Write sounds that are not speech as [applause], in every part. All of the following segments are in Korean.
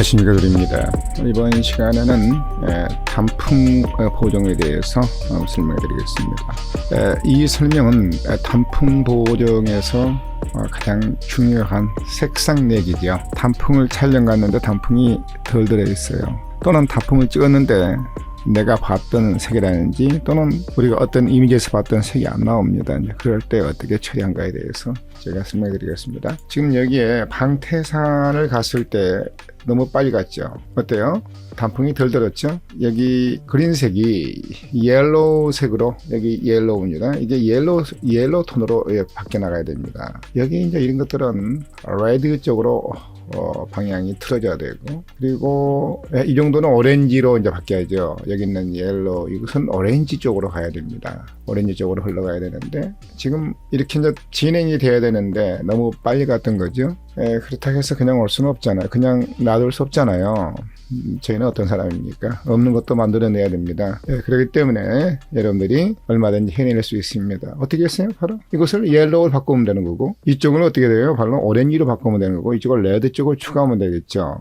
안녕하십니까 드립니다. 이번 시간에는 에, 단풍 어, 보정에 대해서 어, 설명해 드리겠습니다. 에, 이 설명은 에, 단풍 보정에서 어, 가장 중요한 색상 내기죠. 단풍을 촬영 갔는데 단풍이 덜 들어 있어요. 또는 단풍을 찍었는데 내가 봤던 색이라든지 또는 우리가 어떤 이미지에서 봤던 색이 안 나옵니다. 그럴 때 어떻게 처리한가에 대해서 제가 설명해 드리겠습니다. 지금 여기에 방태산을 갔을 때 너무 빨리 갔죠. 어때요? 단풍이 덜 들었죠? 여기 그린색이 옐로우색으로 여기 옐로우입니다. 이제 옐로우 옐로우 톤으로 예, 바뀌어 나가야 됩니다. 여기 이제 이런 것들은 레드 쪽으로 어, 방향이 틀어져야 되고 그리고 예, 이 정도는 오렌지로 이제 바뀌어야죠. 여기 있는 옐로우 이것은 오렌지 쪽으로 가야 됩니다. 오렌지 쪽으로 흘러가야 되는데 지금 이렇게 이제 진행이 돼야 되는데 너무 빨리 갔던 거죠. 예, 그렇다고 해서 그냥 올 수는 없잖아요. 그냥 놔둘 수 없잖아요. 음, 저희는 어떤 사람입니까? 없는 것도 만들어내야 됩니다. 예, 그렇기 때문에 여러분들이 얼마든지 해낼 수 있습니다. 어떻게 했어요? 바로 이것을 옐로우를 바꾸면 되는 거고 이쪽은 어떻게 돼요? 바로 오렌지로 바꾸면 되는 거고 이쪽을 레드 쪽을 추가하면 되겠죠.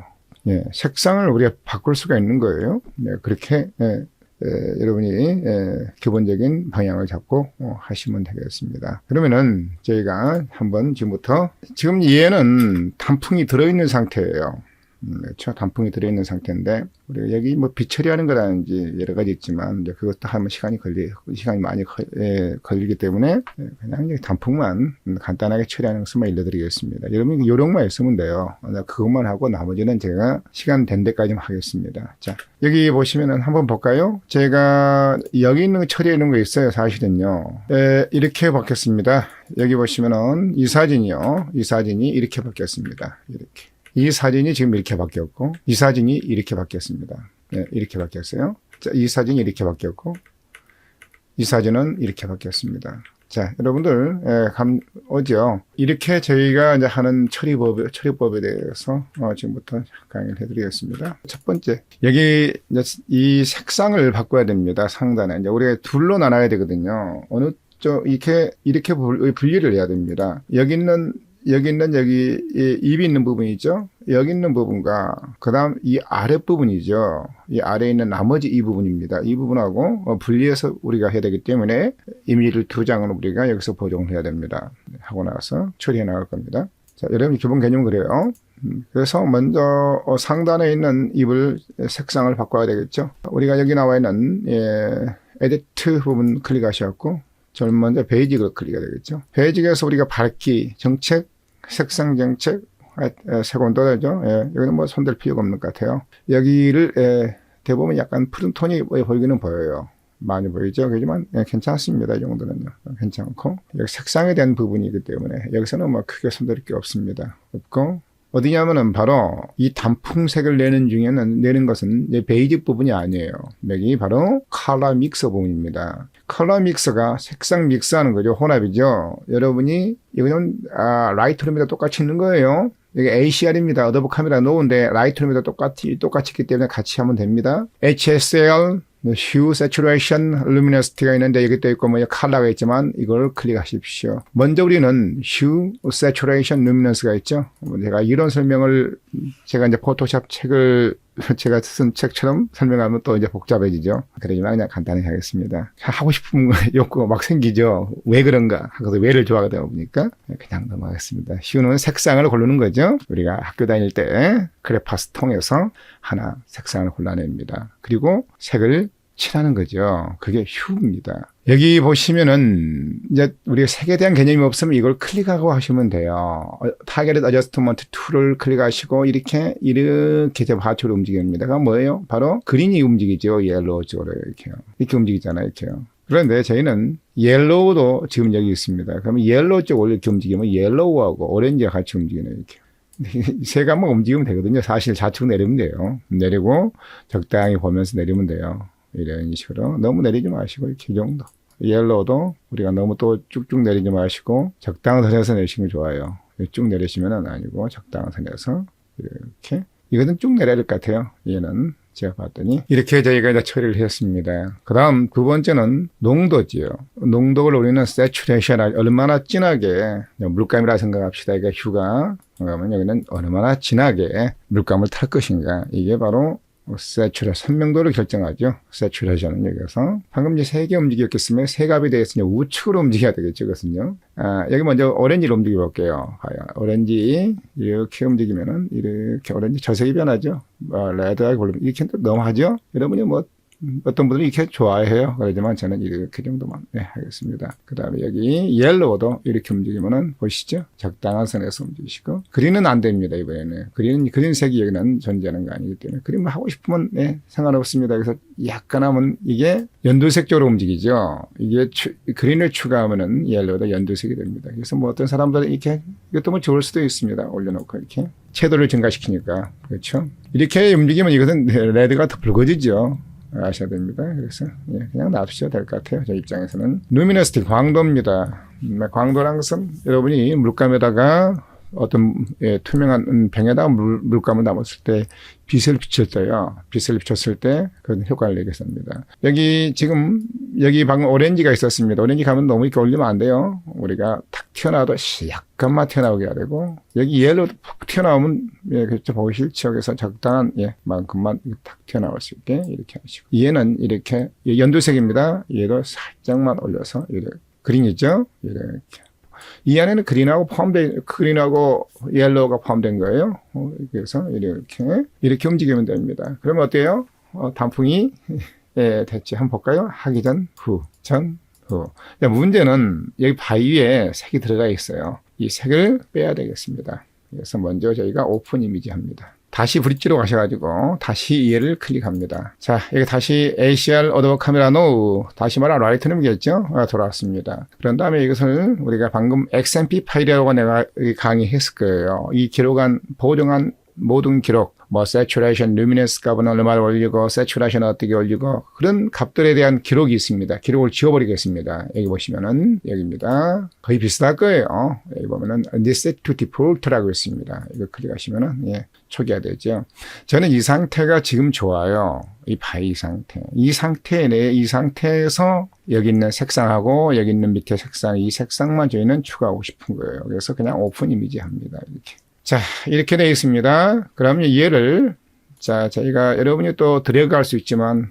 예, 색상을 우리가 바꿀 수가 있는 거예요. 네, 그렇게 예, 에, 여러분이 에, 기본적인 방향을 잡고 어, 하시면 되겠습니다. 그러면은 저희가 한번 지금부터 지금 얘는 단풍이 들어있는 상태예요. 음, 그렇죠. 단풍이 들어있는 상태인데 우리가 여기 뭐 비처리하는 거라든지 여러 가지 있지만 이제 그것도 하면 시간이 걸리 시간이 많이 걸, 예, 걸리기 때문에 예, 그냥 이제 단풍만 간단하게 처리하는 것만 일러드리겠습니다. 여러분 요령만 있으면 돼요. 나 그것만 하고 나머지는 제가 시간 된 데까지만 하겠습니다. 자 여기 보시면은 한번 볼까요? 제가 여기 있는 거 처리해 놓은 거 있어요. 사실은요. 예, 이렇게 바뀌었습니다. 여기 보시면은 이 사진이요. 이 사진이 이렇게 바뀌었습니다. 이렇게. 이 사진이 지금 이렇게 바뀌었고, 이 사진이 이렇게 바뀌었습니다. 네, 이렇게 바뀌었어요. 자, 이 사진이 이렇게 바뀌었고, 이 사진은 이렇게 바뀌었습니다. 자, 여러분들, 예, 감, 오죠? 이렇게 저희가 이제 하는 처리법, 처리법에 대해서, 어, 지금부터 강의를 해드리겠습니다. 첫 번째, 여기, 이제 이 색상을 바꿔야 됩니다. 상단에. 이제 우리가 둘로 나눠야 되거든요. 어느 쪽, 이렇게, 이렇게 분- 분리를 해야 됩니다. 여기 있는 여기 있는 여기 이 입이 있는 부분이 있죠. 여기 있는 부분과 그다음 이 아래 부분이죠. 이 아래에 있는 나머지 이 부분입니다. 이 부분하고 어, 분리해서 우리가 해야 되기 때문에 이미지를 두 장은 우리가 여기서 보정을 해야 됩니다. 하고 나서 처리해 나갈 겁니다. 자, 여러분 기본 개념은 그래요. 음, 그래서 먼저 어, 상단에 있는 입을 색상을 바꿔야 되겠죠. 우리가 여기 나와 있는 예, 에디트 부분 클릭하셨고 저는 먼저 베이직을 클릭해야 되겠죠. 베이직에서 우리가 밝기, 정책, 색상 정책, 아, 색온도 되죠. 예, 여기는 뭐 손댈 필요가 없는 것 같아요. 여기를 예, 대부분 약간 푸른 톤이 보이기는 보여요. 많이 보이죠. 그렇지만 예, 괜찮습니다. 이 정도는요. 괜찮고 여기 색상에 대한 부분이기 때문에 여기서는 뭐 크게 손댈 게 없습니다. 없고 어디냐면은 바로 이 단풍색을 내는 중에는 내는 것은 베이직 부분이 아니에요. 여기 바로 컬러 믹서 부분입니다. 컬러 믹서가 색상 믹스하는 거죠. 혼합이죠. 여러분이 이거는 아, 라이트룸이다 똑같이 있는 거예요. 여기 ACR입니다. 어도브 카메라 놓은데 라이트룸이다 똑같이 똑같이 있기 때문에 같이 하면 됩니다. HSL Hue, Saturation, Luminosity가 있는데 여기 또 있고 뭐 컬러가 있지만 이걸 클릭하십시오. 먼저 우리는 Hue, Saturation, Luminous가 있죠. 뭐 제가 이런 설명을 제가 이제 포토샵 책을 [laughs] 제가 쓴 책처럼 설명하면 또 이제 복잡해지죠. 그러지만 그냥 간단히 하겠습니다. 하고 싶은 [laughs] 욕구가 막 생기죠. 왜 그런가? 하고서 왜를 좋아하다 보니까 그냥 넘어가겠습니다. Hue는 색상을 고르는 거죠. 우리가 학교 다닐 때 크레파스 통해서 하나 색상을 골라냅니다. 그리고 색을 치라는 거죠. 그게 휴입니다. 여기 보시면은 이제 우리가 색에 대한 개념이 없으면 이걸 클릭하고 하시면 돼요. 타겟 어저스트먼트 툴을 클릭하시고 이렇게 이렇게 제 바초로 움직입니다. 그건 뭐예요? 바로 그린이 움직이죠. 옐로우 쪽으로 이렇게요. 이렇게 움직이잖아요. 이렇게요. 그런데 저희는 옐로우도 지금 여기 있습니다. 그러면 옐로우 쪽을 이렇게 움직이면 옐로우하고 오렌지가 같이 움직이네요. 이렇게. [laughs] 세 가만 움직이면 되거든요. 사실 좌측 내리면 돼요. 내리고 적당히 보면서 내리면 돼요. 이런 식으로. 너무 내리지 마시고, 이렇게 이 정도. 옐로우도 우리가 너무 또 쭉쭉 내리지 마시고, 적당한 선에서 내시면 좋아요. 쭉 내리시면 아니고, 적당한 선에서 이렇게. 이거는 쭉 내려야 될 것 같아요. 얘는. 제가 봤더니 이렇게 저희가 이제 처리를 했습니다. 그 다음 두 번째는 농도지요. 농도를 우리는 세츄레이션 얼마나 진하게 물감이라 생각합시다. 이게 휴가 그러면 여기는 얼마나 진하게 물감을 탈 것인가 이게 바로 세츄레 선명도를 결정하죠. 세츄레이션은 여기서 방금 이제 세 개 움직였겠으면 세 값에 대해서 이제 우측으로 움직여야 되겠죠, 그것은요. 아, 여기 먼저 오렌지로 움직여 볼게요. 봐요. 오렌지 이렇게 움직이면은 이렇게 오렌지 저색이 변하죠. 어, 레드하게 보면 이렇게 또 너무하죠. 여러분이 뭐 어떤 분들은 이렇게 좋아해요. 그러지만 저는 이렇게 정도만 네, 하겠습니다. 그 다음에 여기 옐로우도 이렇게 움직이면은 보시죠. 적당한 선에서 움직이시고 그린은 안 됩니다. 이번에는 그린 그린색이 여기는 존재하는 거 아니기 때문에 그림을 하고 싶으면 네, 상관없습니다. 그래서 약간 하면 이게 연두색 쪽으로 움직이죠. 이게 추, 그린을 추가하면은 옐로우도 연두색이 됩니다. 그래서 뭐 어떤 사람들은 이렇게 이것도 뭐 좋을 수도 있습니다. 올려놓고 이렇게 채도를 증가시키니까 그렇죠. 이렇게 움직이면 이것은 레드가 더 붉어지죠. 아셔야 됩니다. 그래서 예, 그냥 놔두셔도 될 것 같아요. 저 입장에서는 루미너스티 광도입니다. 음, 광도란 것은 여러분이 물감에다가 어떤 예, 투명한 병에다 물, 물감을 담았을 때 빛을 비쳤어요. 빛을 비쳤을 때 그런 효과를 내겠습니다. 여기 지금 여기 방금 오렌지가 있었습니다. 오렌지 가면 너무 이렇게 올리면 안 돼요. 우리가 탁 튀어나와도 약간만 튀어나오게 해야 되고 여기 옐로 푹 튀어나오면 예, 그렇죠. 보이실 지역에서 적당한 예, 만큼만 탁 튀어나올 수 있게 이렇게 하시고 얘는 이렇게 연두색입니다. 얘도 살짝만 올려서 이렇게 그린이죠. 이렇게 이 안에는 그린하고 포함된 그린하고 옐로우가 포함된 거예요. 어, 그래서 이렇게 이렇게 움직이면 됩니다. 그러면 어때요? 어, 단풍이 [laughs] 예, 됐지. 한번 볼까요? 하기 전, 후, 전, 후. 자, 문제는 여기 바위에 색이 들어가 있어요. 이 색을 빼야 되겠습니다. 그래서 먼저 저희가 오픈 이미지 합니다. 다시 브릿지로 가셔가지고 다시 얘를 클릭합니다. 자, 여기 다시 ACR 어도버 카메라 노우 다시 말하 라이트룸이겠죠? 아, 돌아왔습니다. 그런 다음에 이것을 우리가 방금 XMP 파일이라고 내가 강의했을 거예요. 이 기록한 보정한 모든 기록 뭐 saturation, luminance 값은 얼마를 올리고 saturation 어떻게 올리고 그런 값들에 대한 기록이 있습니다. 기록을 지워버리겠습니다. 여기 보시면은 여기입니다. 거의 비슷할 거예요. 여기 보면은 this to default라고 있습니다. 이거 클릭하시면은 예, 초기화되죠. 저는 이 상태가 지금 좋아요. 이 바이 상태. 이 상태 내, 이 상태에서 여기 있는 색상하고 여기 있는 밑에 색상, 이 색상만 저희는 추가하고 싶은 거예요. 그래서 그냥 오픈 이미지 합니다. 이렇게. 자, 이렇게 되어 있습니다. 그러면 얘를, 자, 저희가 여러분이 또 들어갈 수 있지만,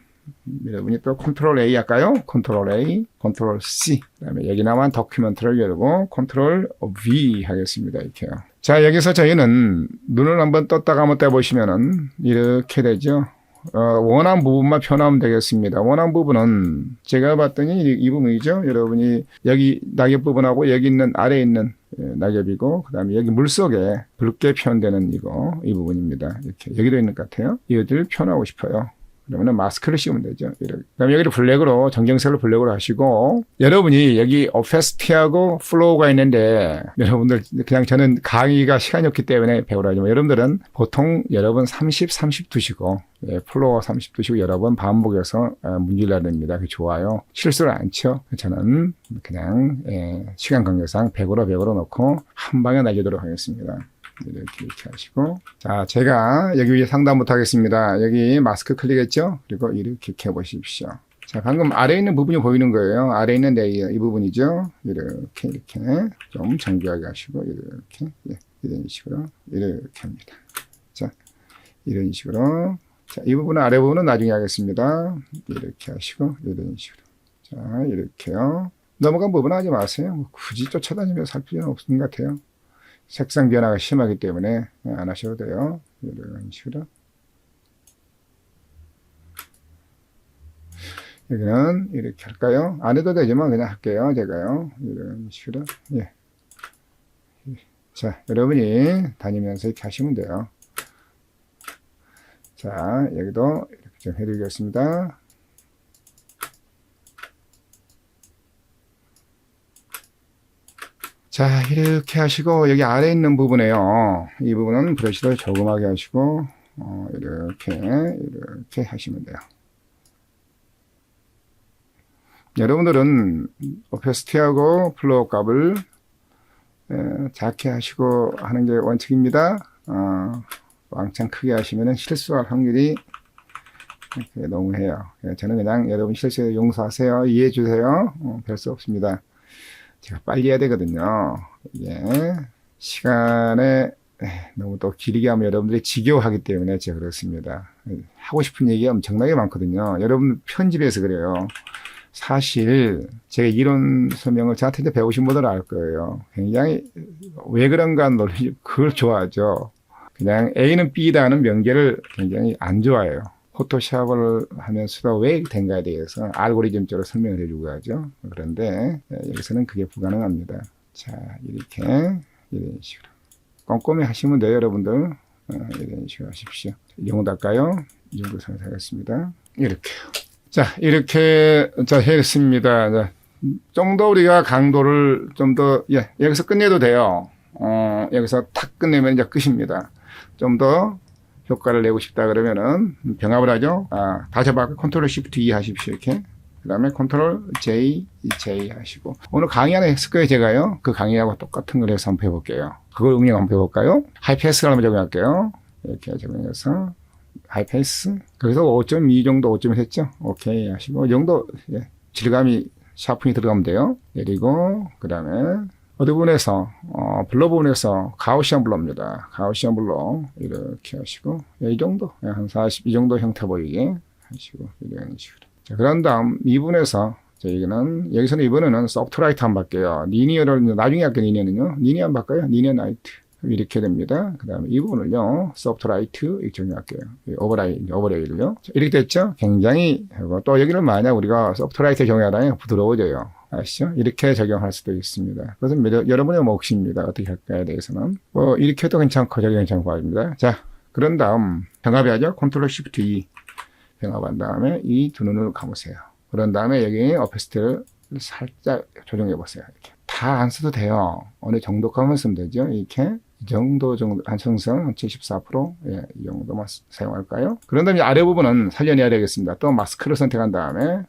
여러분이 또 컨트롤 A 할까요? 컨트롤 A, 컨트롤 C. 그 다음에 여기 나만 도큐멘트를 열고 컨트롤 V 하겠습니다. 이렇게요. 자, 여기서 저희는 눈을 한번 떴다가 한번 떼보시면은 이렇게 되죠. 어, 원한 부분만 표현하면 되겠습니다. 원한 부분은 제가 봤더니 이, 이 부분이죠. 여러분이 여기 낙엽 부분하고 여기 있는 아래에 있는 예, 낙엽이고 그다음에 여기 물속에 붉게 표현되는 이거 이 부분입니다. 이렇게 여기도 있는 것 같아요. 이것들을 표현하고 싶어요. 그러면 마스크를 씌우면 되죠. 그럼 여기를 블랙으로 정경색을 블랙으로 하시고 여러분이 여기 오페스티하고 플로우가 있는데 여러분들 그냥 저는 강의가 시간이 없기 때문에 배우라지만 여러분들은 보통 여러분 30, 30 두시고 예, 플로어 30 두시고 여러 번 반복해서 어, 문질러야 됩니다. 그 좋아요. 실수를 안 쳐. 저는 그냥 예, 시간 관계상 100으로 100으로 놓고 한 방에 날리도록 하겠습니다. 이렇게 이렇게 하시고. 자 제가 여기 위에 상담 못하겠습니다. 여기 마스크 클릭했죠? 그리고 이렇게 켜 보십시오. 자 방금 아래에 있는 부분이 보이는 거예요. 아래에 있는 레이어 이 부분이죠? 이렇게 이렇게 좀 정교하게 하시고 이렇게 예, 이런 식으로 이렇게 합니다. 자 이런 식으로. 자 이 부분은 아래 부분은 나중에 하겠습니다. 이렇게 하시고 이런 식으로. 자 이렇게요. 넘어간 부분 하지 마세요. 뭐 굳이 쫓아다니면서 살 필요는 없는 것 같아요 색상 변화가 심하기 때문에 안 하셔도 돼요. 이런 식으로. 여기는 이렇게 할까요? 안 해도 되지만 그냥 할게요. 제가요. 이런 식으로. 예. 자, 여러분이 다니면서 이렇게 하시면 돼요. 자, 여기도 이렇게 좀 해드리겠습니다. 자, 이렇게 하시고, 여기 아래 있는 부분에요. 이 부분은 브러쉬를 조그맣게 하시고, 어, 이렇게, 이렇게 하시면 돼요. 여러분들은 오페스티하고 플로어 값을 에, 작게 하시고 하는 게 원칙입니다. 어, 왕창 크게 하시면 실수할 확률이 너무해요. 예, 저는 그냥 여러분 실수 용서하세요. 이해해 주세요. 어, 별수 없습니다. 제가 빨리 해야 되거든요. 이게 시간에 에, 너무 또 길게 하면 여러분들이 지겨워하기 때문에 제가 그렇습니다. 예, 하고 싶은 얘기가 엄청나게 많거든요. 여러분 편집해서 그래요. 사실 제가 이론 설명을 저한테 배우신 분들은 알 거예요. 굉장히 왜 그런가 논리 [laughs] 그걸 좋아하죠. 그냥 A는 B다는 명제를 굉장히 안 좋아해요. 포토샵을 하면서도 왜 된가에 대해서 알고리즘적으로 설명을 해주고 하죠. 그런데 여기서는 그게 불가능합니다. 자 이렇게 이런 식으로 꼼꼼히 하시면 돼요, 여러분들. 어, 이런 식으로 하십시오. 이 정도 할까요? 이 정도 생각하겠습니다. 이렇게요. 자, 이렇게 자 했습니다. 자, 좀더 우리가 강도를 좀 더 예, 여기서 끝내도 돼요. 어, 여기서 탁 끝내면 이제 끝입니다. 좀 더 효과를 내고 싶다 그러면은 병합을 하죠. 아, 다시 한번 컨트롤 시프트 E 하십시오. 이렇게. 그 다음에 컨트롤 J, J 하시고 오늘 강의 하나 했을 거예요, 제가요. 그 강의하고 똑같은 걸 해서 한번 해볼게요. 그걸 응용 한번 해볼까요? 하이패스를 한번 적용할게요. 이렇게 적용해서 하이패스. 그래서 5.2 정도 5.1 했죠. 오케이 하시고 이 정도 예, 질감이 샤프이 들어가면 돼요. 내리고 그 다음에 어디 부분에서 어, 블러 부분에서 가우시안 블러입니다. 가우시안 블러 이렇게 하시고 예, 이 정도 예, 한40 이 정도 형태 보이게 하시고 이런 식으로. 자, 그런 다음 이 부분에서 저희는 여기서는 이번에는 소프트라이트 한번 바뀌어요. 리니어를 나중에 할게요. 리니어는요. 리니어 한번 바꿔요. 리니어 나이트. 이렇게 됩니다. 그 다음에 이 부분을요, 소프트라이트 이렇게 정리할게요. 오버라이, 오버레이를요. 이렇게 됐죠? 굉장히, 하고 또 여기를 만약 우리가 소프트라이트 정의하다면 부드러워져요. 아시죠? 이렇게 적용할 수도 있습니다. 그것은 여- 여러분의 몫입니다. 어떻게 할까에 대해서는. 뭐, 이렇게 해도 괜찮고, 저기 괜찮고, 합니다. 자, 그런 다음, 병합해야죠? 컨트롤 시프트 E. 병합한 다음에 이 두 눈을 감으세요. 그런 다음에 여기 어페스트를 살짝 조정해 보세요. 이렇게. 다 안 써도 돼요. 어느 정도까지만 쓰면 되죠. 이렇게. 이 정도 정도 한성성 74% 예, 이 정도만 쓰- 사용할까요? 그런 다음에 아래 부분은 살려내야 되겠습니다. 또 마스크를 선택한 다음에 예,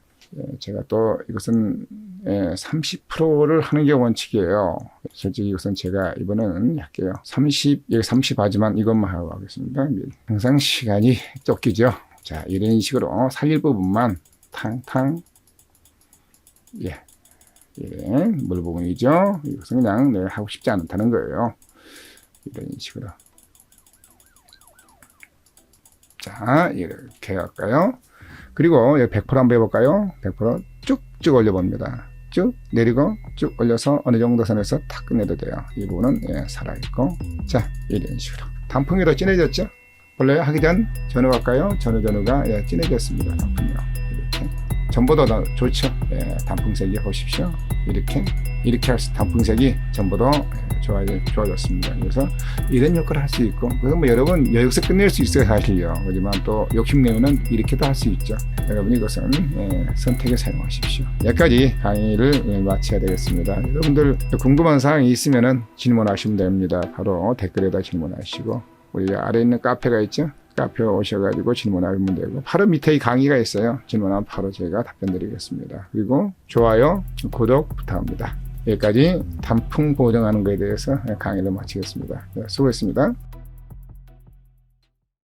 제가 또 이것은 예, 30%를 하는 게 원칙이에요. 솔직히 이것은 제가 이번에는 할게요. 30, 여기 30 하지만 이것만 하고 하겠습니다. 항상 시간이 쫓기죠. 자, 이런 식으로 살릴 부분만 탕탕 예, 예, 물 부분이죠. 이것은 그냥 내가 하고 싶지 않다는 거예요. 이런 식으로. 자, 이렇게 할까요? 그리고 여기 100% 한번 해볼까요? 100% 쭉쭉 올려봅니다. 쭉 내리고 쭉 올려서 어느 정도 선에서 탁 끝내도 돼요. 이 부분은 예, 살아있고. 자, 이런 식으로. 단풍이 더 진해졌죠? 원래 하기 전 전후 할까요? 전후 전후가 예, 진해졌습니다. 단풍이요. 전보다 더 좋죠. 예, 단풍색이 보십시오. 이렇게 이렇게 할 수, 단풍색이 전보다 예, 좋아 좋아졌습니다. 그래서 이런 역할을 할 수 있고, 그래서 뭐 여러분 여기서 끝낼 수 있어요 사실요. 하지만 또 욕심내면은 이렇게도 할 수 있죠. 여러분 이것은 예, 선택에 사용하십시오. 여기까지 강의를 예, 마쳐야 되겠습니다. 여러분들 궁금한 사항이 있으면은 질문하시면 됩니다. 바로 댓글에다 질문하시고 우리 아래 있는 카페가 있죠. 카페 오셔가지고 질문하면 되고 바로 밑에 이 강의가 있어요. 질문하면 바로 제가 답변 드리겠습니다. 그리고 좋아요, 구독 부탁합니다. 여기까지 단풍 보정하는 것에 대해서 강의를 마치겠습니다. 네, 수고했습니다.